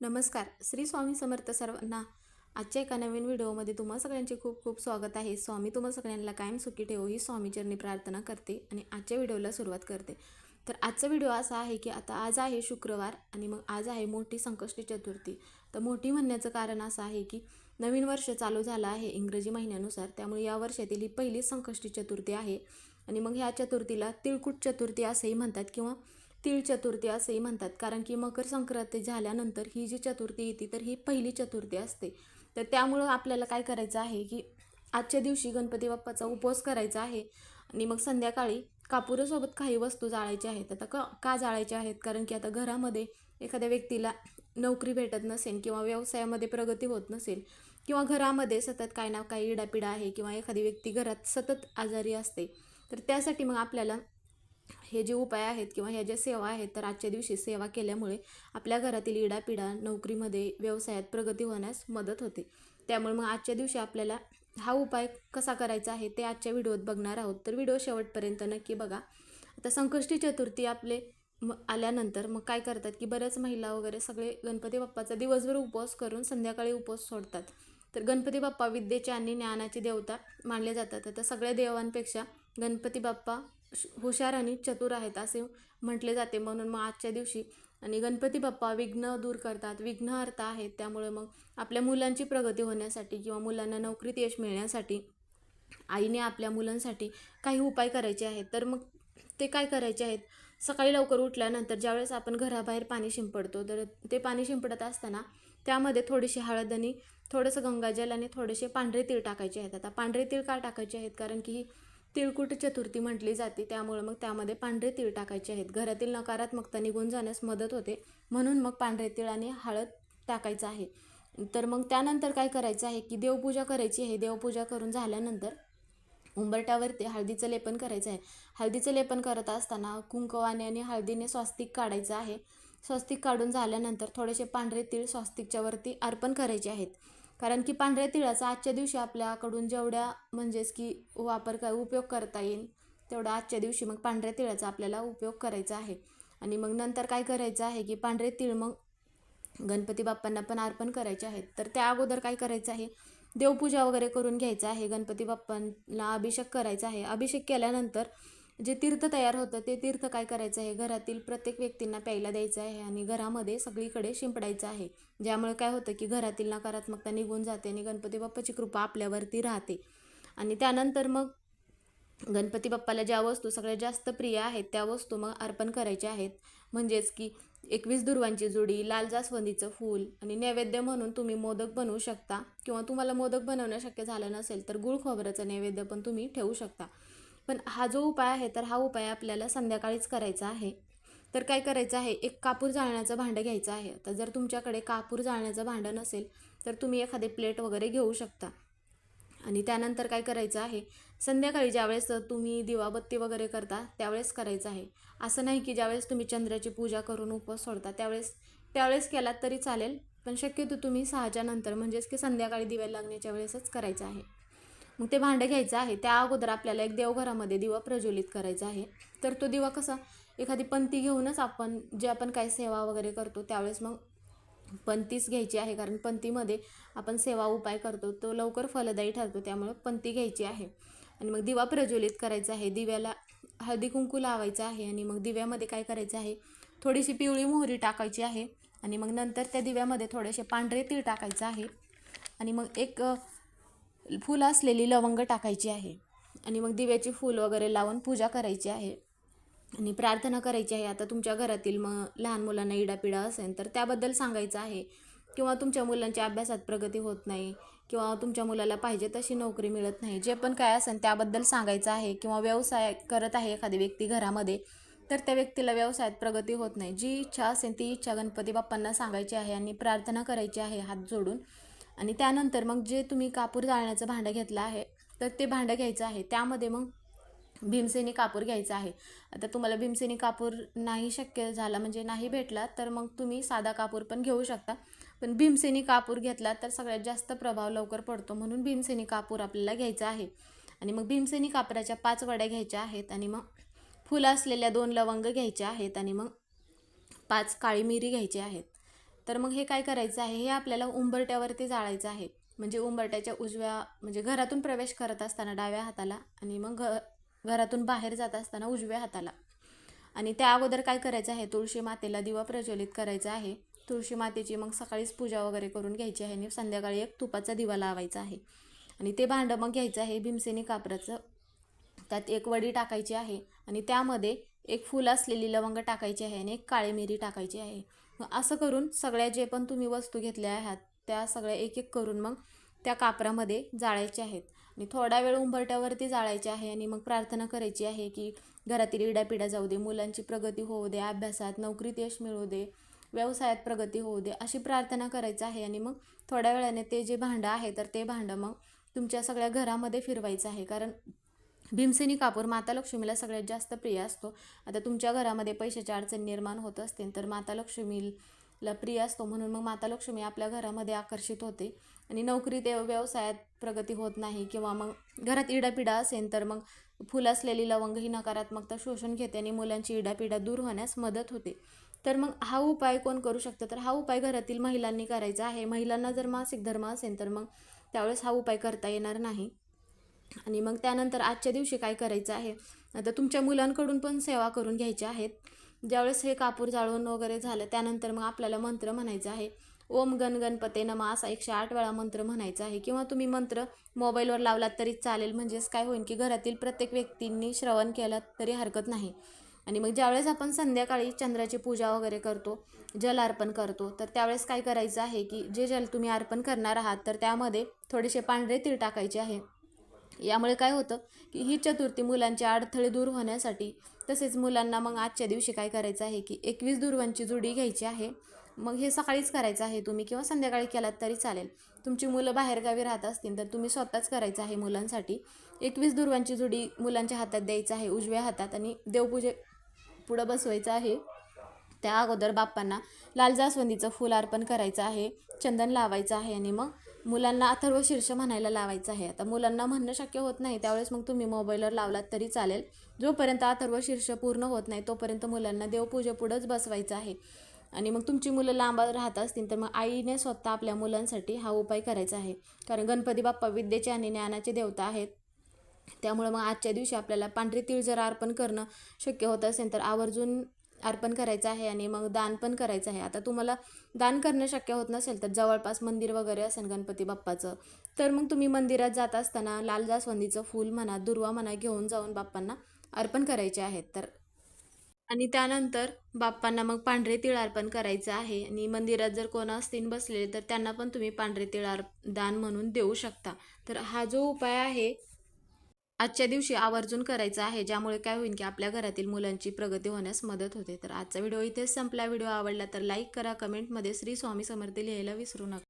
नमस्कार. श्री स्वामी समर्थ सर्वांना आजच्या एका नवीन व्हिडिओमध्ये तुम्हा सगळ्यांचे खूप खूप स्वागत आहे. स्वामी तुम्हा सगळ्यांना कायम सुखी ठेवो ही स्वामीचरणी प्रार्थना करते आणि आजच्या व्हिडिओला सुरुवात करते. तर आजचा व्हिडिओ असा आहे की आता आज आहे शुक्रवार आणि मग आज आहे मोठी संकष्टी चतुर्थी. तर मोठी म्हणण्याचं कारण असं आहे की नवीन वर्ष चालू झालं आहे इंग्रजी महिन्यानुसार. त्यामुळे या वर्षातील ही पहिली संकष्टी चतुर्थी आहे. आणि मग ह्या चतुर्थीला तिळकुट चतुर्थी असंही म्हणतात किंवा तीळ चतुर्थी असेही म्हणतात. कारण की मकर संक्रांती झाल्यानंतर ही जी चतुर्थी येते तर ही पहिली चतुर्थी असते. तर त्यामुळं आपल्याला काय करायचं आहे की आजच्या दिवशी गणपती बाप्पाचा उपवास करायचा आहे आणि मग संध्याकाळी कापुरासोबत काही वस्तू जाळायच्या आहेत. आता का का जाळायच्या आहेत? कारण की आता घरामध्ये एखाद्या व्यक्तीला नोकरी भेटत नसेल किंवा व्यवसायामध्ये प्रगती होत नसेल किंवा घरामध्ये सतत काही ना काही इडापिडा आहे किंवा एखादी व्यक्ती घरात सतत आजारी असते तर त्यासाठी मग आपल्याला हे जे उपाय आहेत किंवा ह्या ज्या सेवा आहेत तर आजच्या दिवशी सेवा केल्यामुळे आपल्या घरातील इडापिडा नोकरीमध्ये व्यवसायात प्रगती होण्यास मदत होते. त्यामुळे मग आजच्या दिवशी आपल्याला हा उपाय कसा करायचा आहे ते आजच्या व्हिडिओत बघणार आहोत. तर व्हिडिओ शेवटपर्यंत नक्की बघा. आता संकष्टी चतुर्थी आपले म आल्यानंतर मग काय करतात की बऱ्याच महिला वगैरे सगळे गणपती बाप्पाचा दिवसभर उपवास करून संध्याकाळी उपवास सोडतात. तर गणपती बाप्पा विद्येचे आणि ज्ञानाची देवता मानले जातात. आता सगळ्या देवांपेक्षा गणपती बाप्पा हुशार आणि चतुर आहेत असे म्हटले जाते. म्हणून मग आजच्या दिवशी आणि गणपती बाप्पा विघ्न दूर करतात. विघ्नहर्ता आहेत त्यामुळे मग आपल्या मुलांची प्रगती होण्यासाठी किंवा मुलांना नोकरीत यश मिळण्यासाठी आईने आपल्या मुलांसाठी काही उपाय करायचे आहेत. तर मग ते काय करायचे आहेत? सकाळी लवकर उठल्यानंतर ज्यावेळेस आपण घराबाहेर पाणी शिंपडतो तर ते पाणी शिंपडत असताना त्यामध्ये थोडीशी हळद आणि थोडंसं गंगाजल आणि थोडेसे पांढरे तीळ टाकायचे आहेत. आता पांढरे तीळ का टाकायचे आहेत? कारण की ही तिळकुट चतुर्थी म्हटली जाते. त्यामुळे मग त्यामध्ये पांढरे तीळ टाकायचे आहेत. घरातील नकारात्मकता निघून जाण्यास मदत होते. म्हणून मग पांढरे तीळ आणि हळद टाकायचं आहे. तर मग त्यानंतर काय करायचं आहे की देवपूजा करायची आहे. देवपूजा करून झाल्यानंतर उंबरट्यावरती हळदीचं लेपन करायचं आहे. हळदीचं लेपन करत असताना कुंकवाने आणि हळदीने स्वस्तिक काढायचं आहे. स्वस्तिक काढून झाल्यानंतर थोडेसे पांढरे तीळ स्वस्तिकच्या वरती अर्पण करायचे आहेत. कारण की पांढऱ्या तिळाचा आजच्या दिवशी आपल्याकडून जेवढ्या म्हणजेच की वापर का उपयोग करता येईल तेवढा आजच्या दिवशी मग पांढऱ्या तिळाचा आपल्याला उपयोग करायचा आहे. आणि मग नंतर काय करायचं आहे की पांढरे तिळ मग गणपती बाप्पांना पण अर्पण करायचे आहेत. तर त्या अगोदर काय करायचं आहे? देवपूजा वगैरे करून घ्यायचं आहे. गणपती बाप्पांना अभिषेक करायचा आहे. अभिषेक केल्यानंतर जे तीर्थ तयार होतं ते तीर्थ काय करायचं आहे? घरातील प्रत्येक व्यक्तींना प्यायला द्यायचं आहे आणि घरामध्ये सगळीकडे शिंपडायचं आहे. ज्यामुळे काय होतं की घरातील नकारात्मकता निघून जाते आणि गणपती बाप्पाची कृपा आपल्यावरती राहते. आणि त्यानंतर मग गणपती बाप्पाला ज्या वस्तू सगळ्यात जास्त प्रिय आहेत त्या वस्तू मग अर्पण करायच्या आहेत. म्हणजेच की एकवीस दुर्वांची जोडी लाल जास्वंदीचं फूल आणि नैवेद्य म्हणून तुम्ही मोदक बनवू शकता. किंवा तुम्हाला मोदक बनवणं शक्य झालं नसेल तर गुळ खोबऱ्याचं नैवेद्य पण तुम्ही ठेवू शकता. पण हा जो उपाय आहे तर हा उपाय आपल्याला संध्याकाळीच करायचा आहे. तर काय करायचं आहे एक कापूर जाळण्याचं भांडं घ्यायचं आहे. तर जर तुमच्याकडे कापूर जाळण्याचं भांडं नसेल तर तुम्ही एखादे प्लेट वगैरे घेऊ शकता. आणि त्यानंतर काय करायचं आहे संध्याकाळी ज्यावेळेस तुम्ही दिवाबत्ती वगैरे करता त्यावेळेस करायचं आहे. असं नाही की ज्यावेळेस तुम्ही चंद्राची पूजा करून उपवास सोडता त्यावेळेस त्यावेळेस केलात तरी चालेल. पण शक्यतो तुम्ही सहाच्या नंतर म्हणजेच की संध्याकाळी दिवे लागण्याच्या वेळेसच करायचं आहे. मग ते भांडं घ्यायचं आहे. त्या अगोदर आपल्याला एक देवघरामध्ये दिवा प्रज्वलित करायचा आहे. तर तो दिवा कसा? एखादी पंती घेऊनच आपण जे आपण काय सेवा वगैरे करतो त्यावेळेस मग पंतीच घ्यायची आहे. कारण पंतीमध्ये आपण सेवा उपाय करतो तो लवकर फलदायी ठरतो त्यामुळे पंती घ्यायची आहे. आणि मग दिवा प्रज्वलित करायचा आहे. दिव्याला हळदी कुंकू लावायचं आहे आणि मग दिव्यामध्ये काय करायचं आहे? थोडीशी पिवळी मोहरी टाकायची आहे. आणि मग नंतर त्या दिव्यामध्ये थोडेसे पांढरे तीळ टाकायचं आहे. आणि मग एक फुलं असलेली लवंग टाकायची आहे. आणि मग दिव्याची फूल वगैरे लावून पूजा करायची आहे. आणि प्रार्थना करायची आहे. आता तुमच्या घरातील मग लहान मुलांना इडापिडा असेल तर त्याबद्दल सांगायचं आहे. किंवा तुमच्या मुलांच्या अभ्यासात प्रगती होत नाही. किंवा तुमच्या मुलाला पाहिजे तशी नोकरी मिळत नाही. जे पण काय असेल त्याबद्दल सांगायचं आहे. किंवा व्यवसाय करत आहे एखादी व्यक्ती घरामध्ये तर त्या व्यक्तीला व्यवसायात प्रगती होत नाही. जी इच्छा असेल ती इच्छा गणपती बाप्पांना सांगायची आहे आणि प्रार्थना करायची आहे हात जोडून. आणि त्यानंतर मग जे तुम्ही कापूर जाळण्याचं भांडं घेतलं आहे तर ते भांडं घ्यायचं आहे. त्यामध्ये मग भीमसेनी कापूर घ्यायचा आहे. आता तुम्हाला भीमसेनी कापूर नाही शक्य झाला म्हणजे नाही भेटला तर मग तुम्ही साधा कापूर पण घेऊ शकता. पण भीमसेनी कापूर घेतला तर सगळ्यात जास्त प्रभाव लवकर पडतो म्हणून भीमसेनी कापूर आपल्याला घ्यायचा आहे. आणि मग भीमसेनी कापराच्या पाच वड्या घ्यायच्या आहेत आणि मग फुलं असलेल्या दोन लवंग घ्यायच्या आहेत आणि मग पाच काळी मिरी घ्यायची आहेत. तर मग हे काय करायचं आहे? हे आपल्याला उंबरट्यावरती जाळायचं आहे. म्हणजे उंबरट्याच्या उजव्या म्हणजे घरातून प्रवेश करत असताना डाव्या हाताला आणि मग घ घरातून बाहेर जात असताना उजव्या हाताला. आणि त्या अगोदर काय करायचं आहे? तुळशी मातेला दिवा प्रज्वलित करायचा आहे. तुळशी मातेची मग सकाळीच पूजा वगैरे करून घ्यायची आहे आणि संध्याकाळी एक तुपाचा दिवा लावायचा आहे. आणि ते भांडं मग घ्यायचं आहे भीमसेनी कापराचं. त्यात एक वडी टाकायची आहे आणि त्यामध्ये एक फुल असलेली लवंग टाकायची आहे आणि एक काळी मिरी टाकायची आहे. मग असं करून सगळ्या जे पण तुम्ही वस्तू घेतल्या आहात त्या सगळ्या एक एक करून मग त्या कापरामध्ये जाळायच्या आहेत. आणि थोडा वेळ उंबरट्यावरती जाळायचे आहे आणि मग प्रार्थना करायची आहे की घरातील इडापिडा जाऊ दे मुलांची प्रगती होऊ दे अभ्यासात नोकरीत यश मिळू दे व्यवसायात प्रगती होऊ दे अशी प्रार्थना करायचं आहे आणि मग थोड्या वेळाने ते जे भांडं आहे तर ते भांडं मग तुमच्या सगळ्या घरामध्ये फिरवायचं आहे. कारण भीमसेनी कापूर माता लक्ष्मीला सगळ्यात जास्त प्रिय असतो. आता तुमच्या घरामध्ये पैशाची अडचण निर्माण होत असतील तर माता लक्ष्मीला प्रिय असतो. म्हणून मग माता लक्ष्मी आपल्या घरामध्ये आकर्षित होते. आणि नोकरीत व्यवसायात प्रगती होत नाही किंवा मग घरात इडापिडा असेल तर मग फुल असलेली लवंग ही नकारात्मकता शोषून घेते आणि मुलांची इडापिडा दूर होण्यास मदत होते. तर मग हा उपाय कोण करू शकतं? तर हा उपाय घरातील महिलांनी करायचा आहे. महिलांना जर मासिक धर्म असेल तर मग त्यावेळेस हा उपाय करता येणार नाही. आणि मग त्यानंतर आजच्या दिवशी काय करायचं आहे? आता तुमच्या मुलांकडून पण सेवा करून घ्यायच्या आहेत. ज्यावेळेस हे कापूर जाळून वगैरे झालं त्यानंतर मग आपल्याला मंत्र म्हणायचा आहे. ओम गण गणपते नमा असा एकशे आठ वेळा मंत्र म्हणायचा आहे. किंवा तुम्ही मंत्र मोबाईलवर लावलात तरी चालेल. म्हणजेच काय होईल की घरातील प्रत्येक व्यक्तींनी श्रवण केलं तरी हरकत नाही. आणि मग ज्यावेळेस आपण संध्याकाळी चंद्राची पूजा वगैरे करतो जल अर्पण करतो तर त्यावेळेस काय करायचं आहे की जे जल तुम्ही अर्पण करणार आहात तर त्यामध्ये थोडेसे पांढरे तीळ टाकायचे आहे. यामुळे काय होतं की ही चतुर्थी मुलांचे अडथळे दूर होण्यासाठी तसेच मुलांना मग आजच्या दिवशी काय करायचं आहे की एकवीस दुर्वांची जोडी घ्यायची आहे. मग हे सकाळीच करायचं आहे तुम्ही किंवा संध्याकाळी केलात तरी चालेल. तुमची मुलं बाहेरगावी राहत असतील तर तुम्ही स्वतःच करायचं आहे मुलांसाठी. एकवीस दुर्वांची जोडी मुलांच्या हातात द्यायचं आहे उजव्या हातात आणि देवपूजे पुढं बसवायचं आहे. त्या अगोदर बाप्पांना लाल जास्वंदीचं फूल अर्पण करायचं आहे चंदन लावायचं आहे आणि मग मुलांना अथर्व शीर्ष म्हणायला लावायचं आहे. आता मुलांना म्हणणं शक्य होत नाही त्यावेळेस मग तुम्ही मोबाईलवर लावलात तरी चालेल. जोपर्यंत अथर्व शीर्ष पूर्ण होत नाही तोपर्यंत मुलांना देवपूजेपुढंच बसवायचं आहे. आणि मग तुमची मुलं लांब राहत असतील तर मग आईने स्वतः आपल्या मुलांसाठी हा उपाय करायचा आहे. कारण गणपती बाप्पा विद्येचे आणि ज्ञानाचे देवता आहेत. त्यामुळं मग आजच्या दिवशी आपल्याला पांढरे तीळ जर अर्पण करणं शक्य होत असेल तर आवर्जून अर्पण करायचं आहे आणि मग दान पण करायचं आहे. आता तुम्हाला दान करणं शक्य होत नसेल तर जवळपास मंदिर वगैरे असेल गणपती बाप्पाचं तर मग तुम्ही मंदिरात जात असताना लाल जास्वंदीचं फूल म्हणा दुर्वा म्हणा घेऊन जाऊन बाप्पांना अर्पण करायचे आहेत. तर आणि त्यानंतर बाप्पांना मग पांढरे तिळ अर्पण करायचं आहे. आणि मंदिरात जर कोण असतील बसलेले तर त्यांना पण तुम्ही पांढरे तिळ दान म्हणून देऊ शकता. तर हा जो उपाय आहे आजच्या दिवशी आवर्जून करायचं आहे ज्यामुळे काय होईल की आपल्या घरातील मुलांची प्रगती होण्यास मदत होते. तर आजचा व्हिडिओ इथेच संपला. व्हिडिओ आवडला तर लाईक करा कमेंटमध्ये श्री स्वामी समर्थ लिहायला विसरू नका.